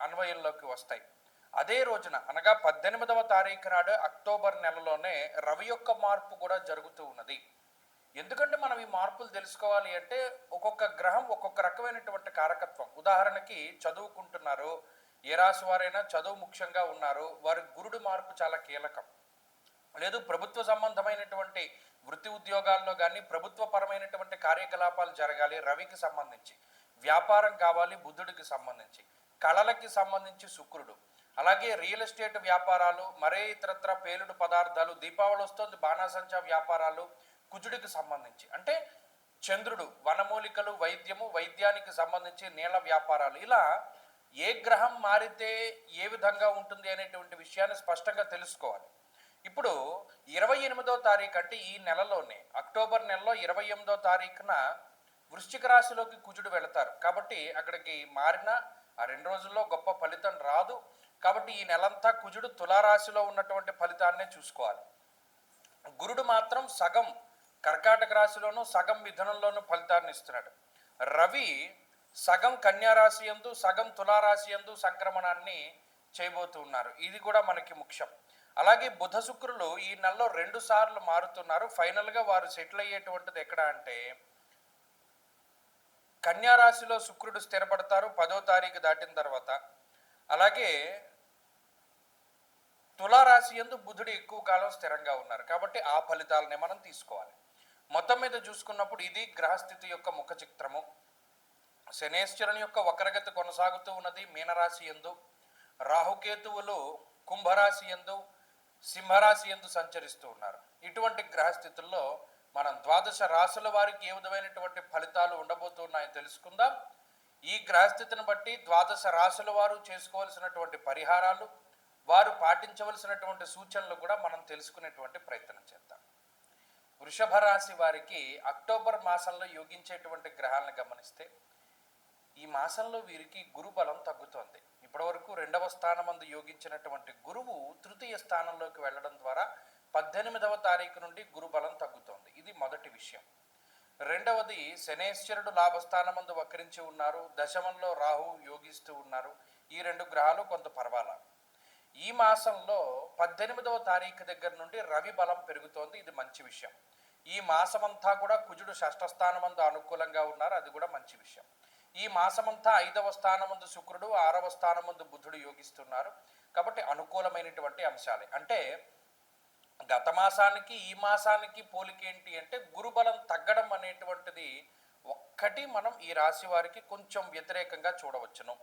అన్వయంలోకి వస్తాయి. అదే రోజున అనగా పద్దెనిమిదవ తారీఖు నాడు అక్టోబర్ నెలలోనే రవి యొక్క మార్పు కూడా జరుగుతూ ఉన్నది. ఎందుకంటే మనం ఈ మార్పులు తెలుసుకోవాలి అంటే ఒక్కొక్క గ్రహం ఒక్కొక్క రకమైనటువంటి కారకత్వం. ఉదాహరణకి చదువుకుంటున్నారు ఏ రాశి వారైనా చదువు ముఖ్యంగా ఉన్నారు వారి గురుడు మార్పు చాలా కీలకం. లేదు ప్రభుత్వ సంబంధమైనటువంటి వృత్తి ఉద్యోగాల్లో కానీ ప్రభుత్వ పరమైనటువంటి కార్యకలాపాలు జరగాలి రవికి సంబంధించి. వ్యాపారం కావాలి బుద్ధుడికి సంబంధించి. కళలకి సంబంధించి శుక్రుడు. అలాగే రియల్ ఎస్టేట్ వ్యాపారాలు మరే ఇతరత్ర పేలుడు పదార్థాలు దీపావళి వస్తుంది బాణాసంచా వ్యాపారాలు కుజుడికి సంబంధించి. అంటే చంద్రుడు వనమూలికలు వైద్యము వైద్యానికి సంబంధించి నీళ్ళ వ్యాపారాలు. ఇలా ఏ గ్రహం మారితే ఏ విధంగా ఉంటుంది అనేటువంటి విషయాన్ని స్పష్టంగా తెలుసుకోవాలి. ఇప్పుడు ఇరవై ఎనిమిదో తారీఖు అంటే ఈ నెలలోనే అక్టోబర్ నెలలో ఇరవై ఎనిమిదో తారీఖున వృశ్చిక రాశిలోకి కుజుడు వెళతారు. కాబట్టి అక్కడికి మారిన ఆ రెండు రోజుల్లో గొప్ప ఫలితం రాదు. కాబట్టి ఈ నెలంతా కుజుడు తులారాశిలో ఉన్నటువంటి ఫలితాన్నే చూసుకోవాలి. గురుడు మాత్రం సగం కర్కాటక రాశిలోను సగం మిథునంలోను ఫలితాన్ని ఇస్తున్నాడు. రవి సగం కన్యారాశి ఎందు యందు సగం తులారాశి యందు సంక్రమణాన్ని చేయబోతూ ఉన్నారు. ఇది కూడా మనకి ముఖ్యం. అలాగే బుధ శుక్రులు ఈ నెలలో రెండు సార్లు మారుతున్నారు. ఫైనల్గా వారు సెటిల్ అయ్యేటువంటిది ఎక్కడ అంటే కన్యా రాశిలో శుక్రుడు స్థిరపడతారు పదో తారీఖు దాటిన తర్వాత. అలాగే తులారాశి ఎందు బుధుడు ఎక్కువ కాలం స్థిరంగా ఉన్నారు. కాబట్టి ఆ ఫలితాలనే మనం తీసుకోవాలి. మొత్తం మీద చూసుకున్నప్పుడు ఇది గ్రహస్థితి యొక్క ముఖ చిత్రము. శనేశ్వరుని యొక్క వక్రగతి కొనసాగుతూ ఉన్నది మీనరాశి ఎందు రాహుకేతువులు కుంభరాశి ఎందు సింహరాశి ఎందు సంచరిస్తూ ఉన్నారు. ఇటువంటి గ్రహస్థితుల్లో మనం ద్వాదశ రాశుల వారికి ఏ విధమైనటువంటి ఫలితాలు ఉండబోతున్నాయో తెలుసుకుందాం. ఈ గ్రహస్థితిని బట్టి ద్వాదశ రాసుల వారు చేసుకోవాల్సినటువంటి పరిహారాలు వారు పాటించవలసినటువంటి సూచనలు కూడా మనం తెలుసుకునేటువంటి ప్రయత్నం చేద్దాం. వృషభ రాశి వారికి అక్టోబర్ మాసంలో యోగించేటువంటి గ్రహాలను గమనిస్తే ఈ మాసంలో వీరికి గురు బలం తగ్గుతోంది. ఇప్పటివరకు రెండవ స్థానమందు యోగించినటువంటి గురువు తృతీయ స్థానంలోకి వెళ్ళడం ద్వారా పద్దెనిమిదవ తారీఖు నుండి గురుబలం తగ్గుతోంది. ఇది మొదటి విషయం. రెండవది శనేశ్వరుడు లాభస్థానమందు వక్రించి ఉన్నారు. దశమంలో రాహు యోగిస్తూ ఉన్నారు. ఈ రెండు గ్రహాలు కొంత పర్వాలా? ఈ మాసంలో పద్దెనిమిదవ తారీఖు దగ్గర నుండి రవి బలం పెరుగుతోంది. ఇది మంచి విషయం. ఈ మాసమంతా కూడా కుజుడు షష్ఠ స్థానమందు అనుకూలంగా ఉన్నారు. అది కూడా మంచి విషయం. ఈ మాసమంతా ఐదవ స్థానమందు శుక్రుడు ఆరవ స్థానమందు బుధుడు యోగిస్తున్నారు. కాబట్టి అనుకూలమైనటువంటి అంశాలే. అంటే గత మాసానికి ఈ మాసానికి పోలిక ఏంటి అంటే గురుబలం తగ్గడం అనేటువంటిది ఒక్కటి మనం ఈ రాశి వారికి కొంచెం వ్యతిరేకంగా చూడవచ్చును.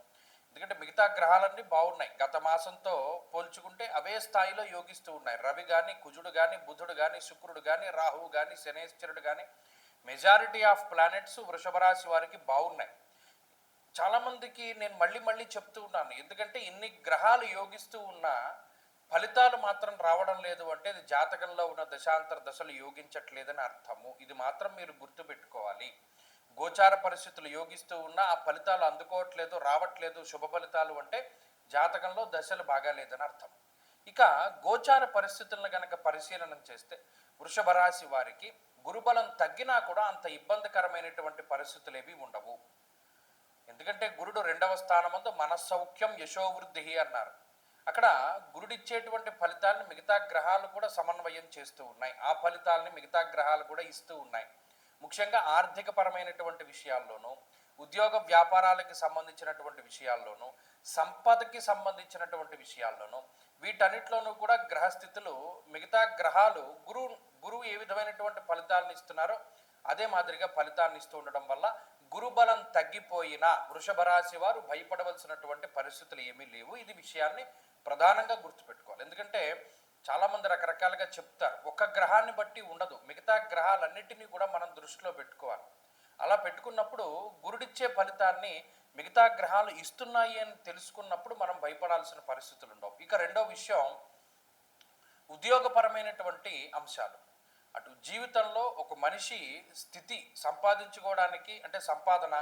ఎందుకంటే మిగతా గ్రహాలన్నీ బాగున్నాయి. గత మాసంతో పోల్చుకుంటే అవే స్థాయిలో యోగిస్తూ ఉన్నాయి. రవి కానీ కుజుడు కానీ బుధుడు కానీ శుక్రుడు కానీ రాహువు కానీ శనేశ్వరుడు కానీ మెజారిటీ ఆఫ్ ప్లానెట్స్ వృషభ రాశి వారికి బాగున్నాయి. చాలామందికి నేను మళ్ళీ మళ్ళీ చెప్తూ ఉన్నాను. ఎందుకంటే ఇన్ని గ్రహాలు యోగిస్తూ ఉన్నా ఫలితాలు మాత్రం రావడం లేదు అంటే ఇది జాతకంలో ఉన్న దశాంతర దశలు యోగించట్లేదని అర్థము. ఇది మాత్రం మీరు గుర్తుపెట్టుకోవాలి. గోచార పరిస్థితులు యోగిస్తూ ఉన్నా ఆ ఫలితాలు అందుకోవట్లేదు రావట్లేదు శుభ ఫలితాలు అంటే జాతకంలో దశలు బాగాలేదని అర్థం. ఇక గోచార పరిస్థితులను గనక పరిశీలన చేస్తే వృషభ రాశి వారికి గురుబలం తగ్గినా కూడా అంత ఇబ్బందికరమైనటువంటి పరిస్థితులు ఏవి ఉండవు. ఎందుకంటే గురుడు రెండవ స్థానమందు మనస్సౌఖ్యం యశోవృద్ధి అన్నారు. అక్కడ గురుడిచ్చేటువంటి ఫలితాలను మిగతా గ్రహాలు కూడా సమన్వయం చేస్తూ ఉన్నాయి. ఆ ఫలితాలని మిగతా గ్రహాలు కూడా ఇస్తూ ఉన్నాయి. ముఖ్యంగా ఆర్థిక పరమైనటువంటి విషయాల్లోనూ ఉద్యోగ వ్యాపారాలకు సంబంధించినటువంటి విషయాల్లోనూ సంపదకి సంబంధించినటువంటి విషయాల్లోనూ వీటన్నిటిలోనూ కూడా గ్రహస్థితులు మిగతా గ్రహాలు గురువు గురువు ఏ విధమైనటువంటి ఫలితాలను ఇస్తున్నారో అదే మాదిరిగా ఫలితాన్ని ఇస్తూ ఉండడం వల్ల గురుబలం తగ్గిపోయిన వృషభ రాశి వారు భయపడవలసినటువంటి పరిస్థితులు ఏమీ లేవు. ఇది విషయాన్ని ప్రధానంగా గుర్తుపెట్టుకోవాలి. ఎందుకంటే చాలామంది రకరకాలుగా చెప్తారు ఒక గ్రహాన్ని బట్టి ఉండదు. మిగతా గ్రహాలన్నిటినీ కూడా మనం దృష్టిలో పెట్టుకోవాలి. అలా పెట్టుకున్నప్పుడు గురుడిచ్చే ఫలితాన్ని మిగతా గ్రహాలు ఇస్తున్నాయి అని తెలుసుకున్నప్పుడు మనం భయపడాల్సిన పరిస్థితులు ఉండవు. ఇక రెండో విషయం ఉద్యోగపరమైనటువంటి అంశాలు. అటు జీవితంలో ఒక మనిషి స్థితి సంపాదించుకోవడానికి అంటే సంపాదన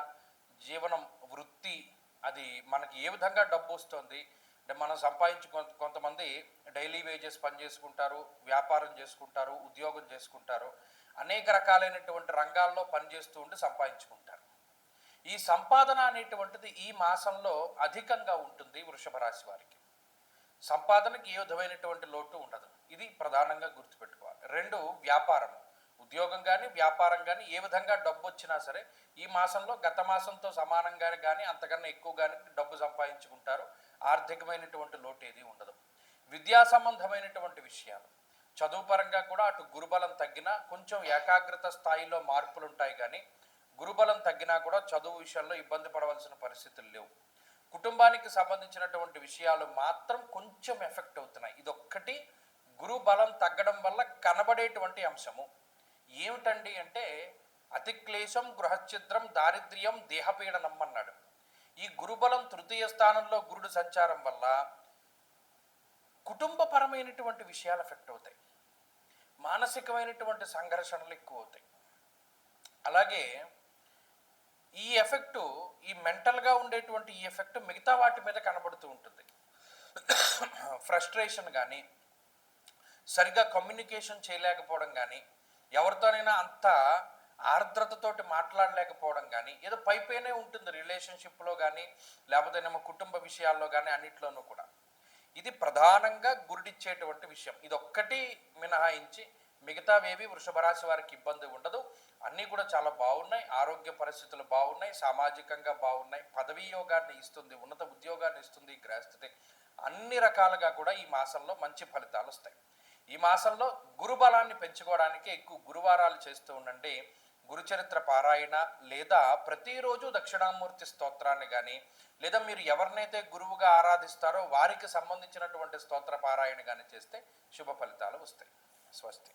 జీవనం వృత్తి అది మనకి ఏ విధంగా డబ్బు వస్తుంది? అంటే మనం సంపాదించు కొంతమంది డైలీ వేజెస్ పని చేసుకుంటారు వ్యాపారం చేసుకుంటారు ఉద్యోగం చేసుకుంటారు. అనేక రకాలైనటువంటి రంగాల్లో పనిచేస్తూ ఉండి సంపాదించుకుంటారు. ఈ సంపాదన అనేటువంటిది ఈ మాసంలో అధికంగా ఉంటుంది వృషభ రాశి వారికి. సంపాదనకి ఏ విధమైనటువంటి లోటు ఉండదు. ఇది ప్రధానంగా గుర్తుపెట్టుకోవాలి. రెండు వ్యాపారం. ఉద్యోగం కానీ వ్యాపారం కానీ ఏ విధంగా డబ్బు వచ్చినా సరే ఈ మాసంలో గత మాసంతో సమానంగానే కానీ అంతకన్నా ఎక్కువ కానీ డబ్బు సంపాదించుకుంటారు. ఆర్థికమైనటువంటి లోటు ఏది ఉండదు. విద్యా సంబంధమైనటువంటి విషయాలు. చదువు పరంగా కూడా అటు గురుబలం తగ్గినా కొంచెం ఏకాగ్రత స్థాయిలో మార్పులు ఉంటాయి కానీ గురుబలం తగ్గినా కూడా చదువు విషయంలో ఇబ్బంది పడవలసిన పరిస్థితులు లేవు. కుటుంబానికి సంబంధించినటువంటి విషయాలు మాత్రం కొంచెం ఎఫెక్ట్ అవుతున్నాయి. ఇదొక్కటి. గురు బలం తగ్గడం వల్ల కనబడేటువంటి అంశము. ఏమిటండి అంటే అతిక్లేశం గృహఛిద్రం దారిద్ర్యం దేహపీడనం అన్నాడు. ఈ గురుబలం తృతీయ స్థానంలో గురుడు సంచారం వల్ల కుటుంబపరమైనటువంటి విషయాలు ఎఫెక్ట్ అవుతాయి. మానసికమైనటువంటి సంఘర్షణలు ఎక్కువ అవుతాయి. అలాగే ఈ ఎఫెక్ట్ ఈ మెంటల్గా ఉండేటువంటి ఈ ఎఫెక్ట్ మిగతా వాటి మీద కనబడుతూ ఉంటుంది. ఫ్రస్ట్రేషన్ కానీ సరిగా కమ్యూనికేషన్ చేయలేకపోవడం కానీ ఎవరితోనైనా అంత ఆర్ద్రతతోటి మాట్లాడలేకపోవడం కానీ ఏదో పైపైనే ఉంటుంది రిలేషన్షిప్లో కానీ లేకపోతే ఏమో కుటుంబ విషయాల్లో కానీ అన్నిట్లోనూ కూడా. ఇది ప్రధానంగా గురిడిచ్చేటువంటి విషయం. ఇది ఒక్కటి మినహాయించి మిగతావేవి వృషభ రాశి వారికి ఇబ్బంది ఉండదు. అన్నీ కూడా చాలా బాగున్నాయి. ఆరోగ్య పరిస్థితులు బాగున్నాయి. సామాజికంగా బాగున్నాయి. పదవీ యోగాన్ని ఇస్తుంది. ఉన్నత ఉద్యోగాన్ని ఇస్తుంది గ్రహస్థితి. అన్ని రకాలుగా కూడా ఈ మాసంలో మంచి ఫలితాలు వస్తాయి. ఈ మాసంలో గురుబలాన్ని పెంచుకోవడానికి ఎక్కువ గురువారాలు చేస్తూ ఉండండి. గురుచరిత్ర పారాయణ లేదా ప్రతిరోజు దక్షిణామూర్తి స్తోత్రాన్ని కానీ లేదా మీరు ఎవరినైతే గురువుగా ఆరాధిస్తారో వారికి సంబంధించినటువంటి స్తోత్ర పారాయణ కానీ చేస్తే శుభ ఫలితాలు వస్తాయి. స్వస్తి.